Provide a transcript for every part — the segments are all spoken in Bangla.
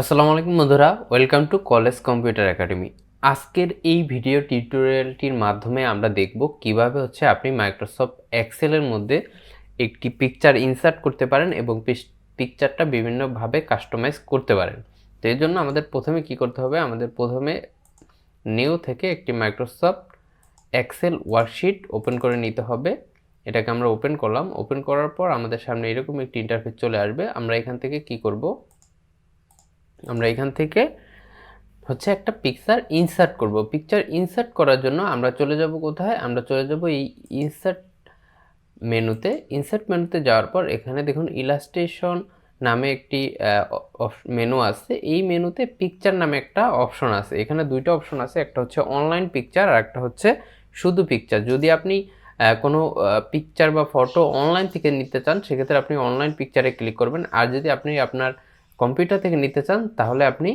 আসসালামু আলাইকুম বন্ধুরা welcome to college computer academy আজকের এই ভিডিও টিউটোরিয়ালটির মাধ্যমে আমরা দেখব কীভাবে হচ্ছে আপনি মাইক্রোসফট এক্সেলের মধ্যে একটি পিকচার ইনসার্ট করতে পারেন এবং পিকচারটা বিভিন্নভাবে কাস্টমাইজ করতে পারেন। তো এই জন্য আমাদের প্রথমে কি করতে হবে? আমাদের প্রথমে নিউ থেকে একটি মাইক্রোসফট এক্সেল ওয়ার্কশিট ওপেন করে নিতে হবে। এটাকে আমরা ওপেন করলাম। ওপেন করার পর আমাদের সামনে এরকম একটি ইন্টারফেস চলে আসবে। আমরা এখান থেকে কি করব? আমরা এখান থেকে হচ্ছে একটা পিকচার ইনসার্ট করব। পিকচার ইনসার্ট করার জন্য আমরা চলে যাব কোথায়? আমরা চলে যাব এই ইনসার্ট মেনুতে। ইনসার্ট মেনুতে যাওয়ার পর এখানে দেখুন ইলাস্ট্রেশন নামে একটি মেনু আছে। এই মেনুতে পিকচার নামে একটা অপশন আছে। এখানে দুইটা অপশন আছে। একটা হচ্ছে অনলাইন পিকচার আর একটা হচ্ছে শুধু পিকচার যদি আপনি কোনো পিকচার বা ফটো অনলাইন থেকে নিতে চান, সেক্ষেত্রে আপনি অনলাইন পিকচারে ক্লিক করবেন। আর যদি আপনি আপনার কম্পিউটার থেকে নিতে চান, তাহলে আপনি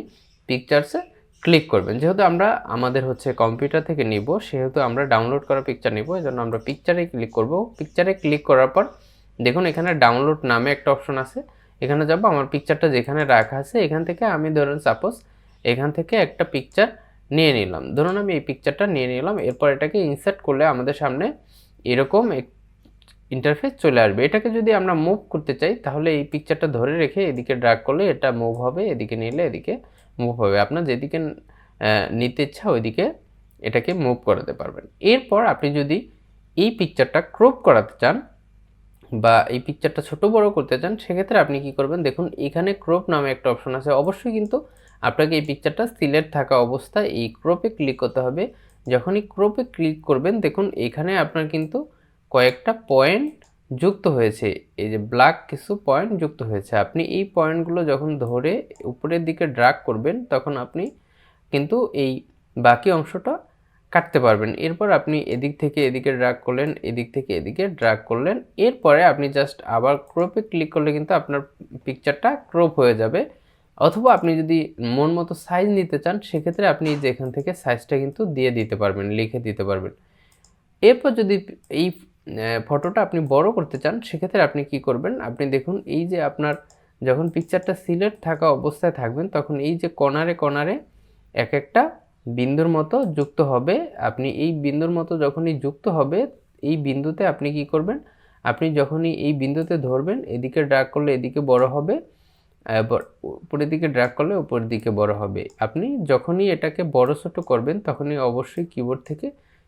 পিকচার্সে ক্লিক করবেন। যেহেতু আমরা, আমাদের হচ্ছে কম্পিউটার থেকে নিব, সেহেতু আমরা ডাউনলোড করা পিকচার নিব এই জন্য আমরা পিকচারে ক্লিক করব। পিকচারে ক্লিক করার পর, দেখুন এখানে ডাউনলোড নামে একটা অপশন আছে। এখানে যাব, আমার পিকচারটা যেখানে রাখা আছে, এখান থেকে আমি ধরুন সাপোজ এখান থেকে একটা পিকচার নিয়ে নিলাম। ধরুন আমি এই পিকচারটা নিয়ে নিলাম, এরপর এটাকে ইনসার্ট করলে আমাদের সামনে এরকম ইন্টারফেস চলে আসবে। এটাকে যদি আমরা মুভ করতে চাই, তাহলে এই পিকচারটা ধরে রেখে এদিকে ড্রাগ করলে এটা মুভ হবে, এদিকে নিলে এদিকে মুভ হবে। আপনার যেদিকে নিতে ইচ্ছা ওইদিকে এটাকে মুভ করাতে পারবেন। এরপর আপনি যদি এই পিকচারটা ক্রপ করাতে চান বা এই পিকচারটা ছোট বড় করতে চান, সেক্ষেত্রে আপনি কি করবেন? দেখুন, এখানে ক্রপ নামে একটা অপশন আছে। অবশ্যই কিন্তু আপনাকে এই পিকচারটা সিলেক্ট থাকা অবস্থায় এই ক্রপে ক্লিক করতে হবে। যখনই ক্রপে ক্লিক করবেন, দেখুন, এখানে আপনার কিন্তু কয়েকটা পয়েন্ট যুক্ত হয়েছে। এই যে ব্ল্যাক কিছু পয়েন্ট যুক্ত হয়েছে। আপনি এই পয়েন্টগুলো যখন ধরে উপরের দিকে ড্রাগ করবেন, তখন আপনি কিন্তু এই বাকি অংশটা কাটতে পারবেন। এরপর আপনি এদিক থেকে এদিকে ড্রাগ করলেন, এদিক থেকে এদিকে ড্রাগ করলেন। এরপরে আপনি জাস্ট আবার ক্রোপে ক্লিক করলে কিন্তু আপনার পিকচারটা ক্রোপ হয়ে যাবে। অথবা আপনি যদি মন মতো সাইজ নিতে চান, সেক্ষেত্রে আপনি যে এখান থেকে সাইজটা কিন্তু দিয়ে দিতে পারবেন, লিখে দিতে পারবেন। এরপর যদি এই ফটোটা আপনি বড় করতে চান, সেক্ষেত্রে আপনি কি করবেন? আপনি দেখুন, এই যে আপনার যখন পিকচারটা সিলেক্ট থাকা অবস্থায় থাকবেন, তখন এই যে কর্নারে কর্নারে এক একটা বিন্দুর মতো যুক্ত হবে। আপনি এই বিন্দুর মতো যখনই যুক্ত হবে, এই বিন্দুতে আপনি কি করবেন? আপনি যখনই এই বিন্দুতে ধরবেন, এদিকে ড্রাগ করলে এদিকে বড় হবে উপরের দিকে ড্র্যাগ করলে উপরের দিকে বড় হবে। আপনি যখনই এটাকে বড় ছোট করবেন, তখনই অবশ্যই কিবোর্ড থেকে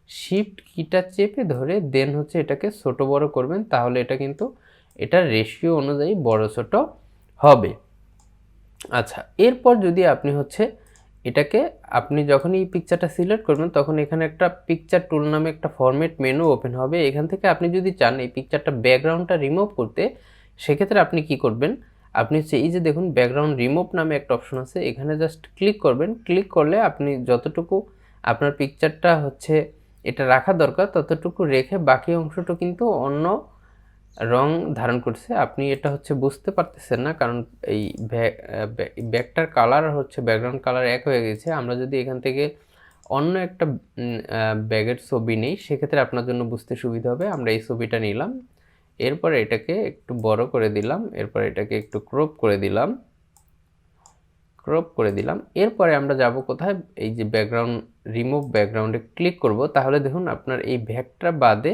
শিফট কিটা চেপে ধরে দেন হচ্ছে এটাকে ছোট বড় করবেন, তাহলে এটা কিন্তু এটার রেশিও অনুযায়ী বড় ছোট হবে। আচ্ছা এরপর যদি আপনি হচ্ছে এটাকে, আপনি যখন এই পিকচারটা সিলেক্ট করবেন, তখন এখানে একটা পিকচার টুল নামে একটা ফরম্যাট মেনু ওপেন হবে। এখান থেকে আপনি যদি চান এই পিকচারটা ব্যাকগ্রাউন্ডটা রিমুভ করতে, সেক্ষেত্রে আপনি কি করবেন? আপনি হচ্ছে এই যে দেখুন ব্যাকগ্রাউন্ড রিমুভ নামে একটা অপশন আছে, এখানে জাস্ট ক্লিক করবেন। ক্লিক করলে আপনি যতটুকু আপনার পিকচারটা হচ্ছে এটা রাখা দরকার, ততটুকু রেখে বাকি অংশটা কিন্তু অন্য রং ধারণ করছে। আপনি এটা হচ্ছে বুঝতে পারতেছেন না, কারণ এই ব্যাগটার কালার হচ্ছে, ব্যাকগ্রাউন্ড কালার এক হয়ে গেছে। আমরা যদি এখান থেকে অন্য একটা ব্যাগের ছবি নেই, সেক্ষেত্রে আপনার জন্য বুঝতে সুবিধা হবে। আমরা এই ছবিটা নিলাম, এরপরে এটাকে একটু বড় করে দিলাম, এরপর এটাকে একটু ক্রপ করে দিলাম, ক্রপ করে দিলাম। এরপরে আমরা যাব কোথায়? এই যে ব্যাকগ্রাউন্ড রিমুভ ব্যাকগ্রাউন্ডে ক্লিক করব, তাহলে দেখুন আপনার এই ভ্যাগটা বাদে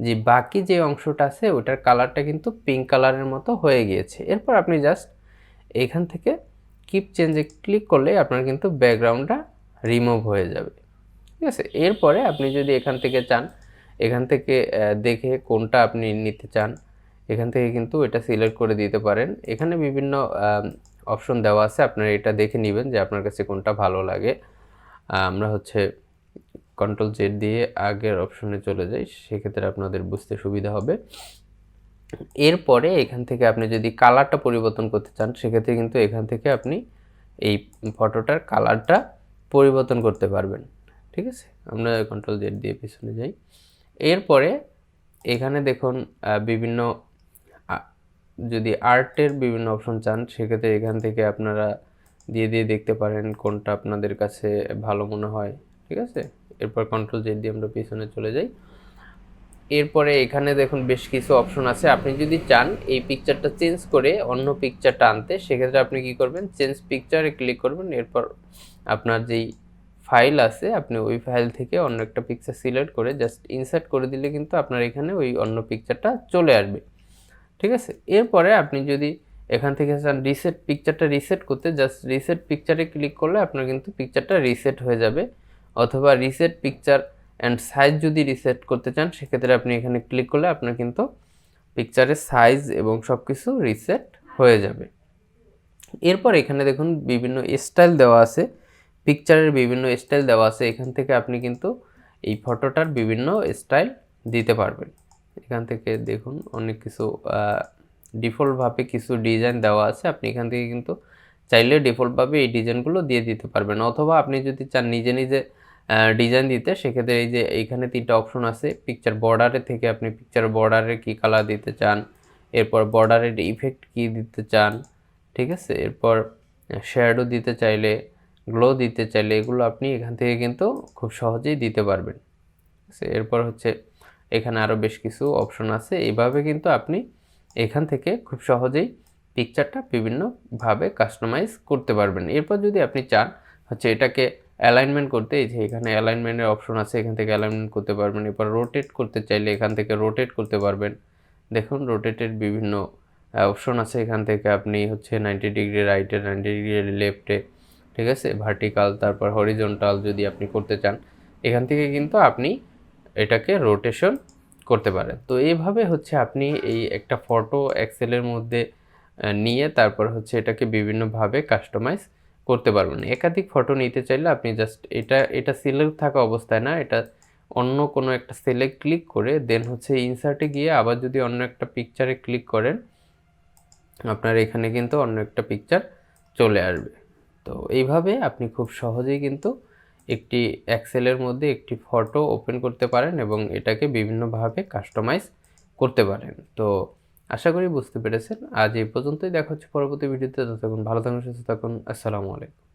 যে বাকি যে অংশটা আছে, ওটার কালারটা কিন্তু পিঙ্ক কালারের মতো হয়ে গিয়েছে। এরপর আপনি জাস্ট এখান থেকে কিপ চেঞ্জে ক্লিক করলে আপনার কিন্তু ব্যাকগ্রাউন্ডটা রিমুভ হয়ে যাবে। ঠিক আছে? এরপরে আপনি যদি এখান থেকে চান, এখান থেকে দেখে কোনটা আপনি নিতে চান, এখান থেকে কিন্তু এটা সিলেক্ট করে দিতে পারেন। এখানে বিভিন্ন অপশন দেওয়া আছে, আপনারা এটা দেখে নেবেন যে আপনার কাছে কোনটা ভালো লাগে। আমরা হচ্ছে কন্ট্রোল জেড দিয়ে আগের অপশনে চলে যাই, সেক্ষেত্রে আপনাদের বুঝতে সুবিধা হবে। এরপরে এখান থেকে আপনি যদি কালারটা পরিবর্তন করতে চান, সেক্ষেত্রে কিন্তু এখান থেকে আপনি এই ফটোটার কালারটা পরিবর্তন করতে পারবেন। ঠিক আছে? আমরা কন্ট্রোল জেড দিয়ে পিছনে যাই। এরপরে এখানে দেখুন বিভিন্ন যদি আর্টের বিভিন্ন অপশন চান, সেক্ষেত্রে এখান থেকে আপনারা দিয়ে দিয়ে দেখতে পারেন কোনটা আপনাদের কাছে ভালো মনে হয়, ঠিক আছে? এরপর কন্ট্রোল জেড দিয়ে আমরা পিছনে চলে যাই। এরপরে এখানে দেখুন বেশ কিছু অপশন আছে। আপনি যদি চান এই পিকচারটা চেঞ্জ করে অন্য পিকচারটা আনতে, সেক্ষেত্রে আপনি কি করবেন? চেঞ্জ পিকচারে ক্লিক করবেন। এরপর আপনার যেই ফাইল আছে, আপনি ওই ফাইল থেকে অন্য একটা পিকচার সিলেক্ট করে জাস্ট ইনসার্ট করে দিলে কিন্তু আপনার এখানে ওই অন্য পিকচারটা চলে আসবে, ঠিক আছে? এরপরে আপনি যদি এখান থেকে চান রিসেট পিকচারটা রিসেট করতে জাস্ট রিসেট পিকচারে ক্লিক করলে আপনার কিন্তু পিকচারটা রিসেট হয়ে যাবে। অথবা রিসেট পিকচার অ্যান্ড সাইজ যদি রিসেট করতে চান, সেক্ষেত্রে আপনি এখানে ক্লিক করলে আপনার কিন্তু পিকচারের সাইজ এবং সব কিছু রিসেট হয়ে যাবে। এরপর এখানে দেখুন বিভিন্ন স্টাইল দেওয়া আছে। পিকচারের বিভিন্ন স্টাইল দেওয়া আছে। এখান থেকে আপনি কিন্তু এই ফটোটার বিভিন্ন স্টাইল দিতে পারবেন। এখান থেকে দেখুন অনেক কিছু ডিফল্টভাবে কিছু ডিজাইন দেওয়া আছে, আপনি এখান থেকে কিন্তু চাইলে ডিফল্টভাবে এই ডিজাইনগুলো দিয়ে দিতে পারবেন। অথবা আপনি যদি চান নিজে নিজে ডিজাইন দিতে, সেক্ষেত্রে এই যে এইখানে তিনটা অপশন আছে পিকচার বর্ডারে থেকে আপনি পিকচার বর্ডারে কী কালার দিতে চান, এরপর বর্ডারের ইফেক্ট কী দিতে চান, ঠিক আছে? এরপর শ্যাডো দিতে চাইলে গ্লো দিতে চাইলে, এগুলো আপনি এখান থেকে কিন্তু খুব সহজেই দিতে পারবেন। এরপর হচ্ছে এখানে আরও বেশ কিছু অপশন আছে। এইভাবে কিন্তু আপনি এখান থেকে খুব সহজেই পিকচারটা বিভিন্নভাবে কাস্টমাইজ করতে পারবেন। এরপর যদি আপনি চান, হচ্ছে এটাকে অ্যালাইনমেন্ট করতে, এই যে এখানে অ্যালাইনমেন্টের অপশন আছে, এখান থেকে অ্যালাইনমেন্ট করতে পারবেন। এরপর রোটেট করতে চাইলে এখান থেকে রোটেট করতে পারবেন। দেখুন রোটেটের বিভিন্ন অপশন আছে। এখান থেকে আপনি হচ্ছে নাইনটি ডিগ্রি রাইটে নাইনটি ডিগ্রি লেফটে ঠিক আছে? ভার্টিক্যাল তারপর হরিজন্টাল যদি আপনি করতে চান, এখান থেকে কিন্তু আপনি এটাকে রোটেশন করতে পারেন। তো এইভাবে হচ্ছে আপনি এই একটা ফটো এক্সেলের মধ্যে নিয়ে তারপর হচ্ছে এটাকে বিভিন্নভাবে কাস্টমাইজ করতে পারবেন। একাধিক ফটো নিতে চাইলে আপনি জাস্ট এটা এটা সিলেক্ট থাকা অবস্থায় না, এটা অন্য কোনো একটা সেলে ক্লিক করে দেন হচ্ছে ইনসার্টে গিয়ে আবার যদি অন্য একটা পিকচারে ক্লিক করেন, আপনার এখানে কিন্তু অন্য একটা পিকচার চলে আসবে। তো এইভাবে আপনি খুব সহজেই কিন্তু একটি এক্সেলের মধ্যে একটি ফটো ওপেন করতে পারেন এবং এটাকে বিভিন্নভাবে কাস্টমাইজ করতে পারেন। তো আশা করি বুঝতে পেরেছেন। আজ এই পর্যন্তই। দেখা হচ্ছে পরবর্তী ভিডিওতে। ততক্ষণ ভালো থাকুন, সুস্থ থাকুন। আসসালামু আলাইকুম।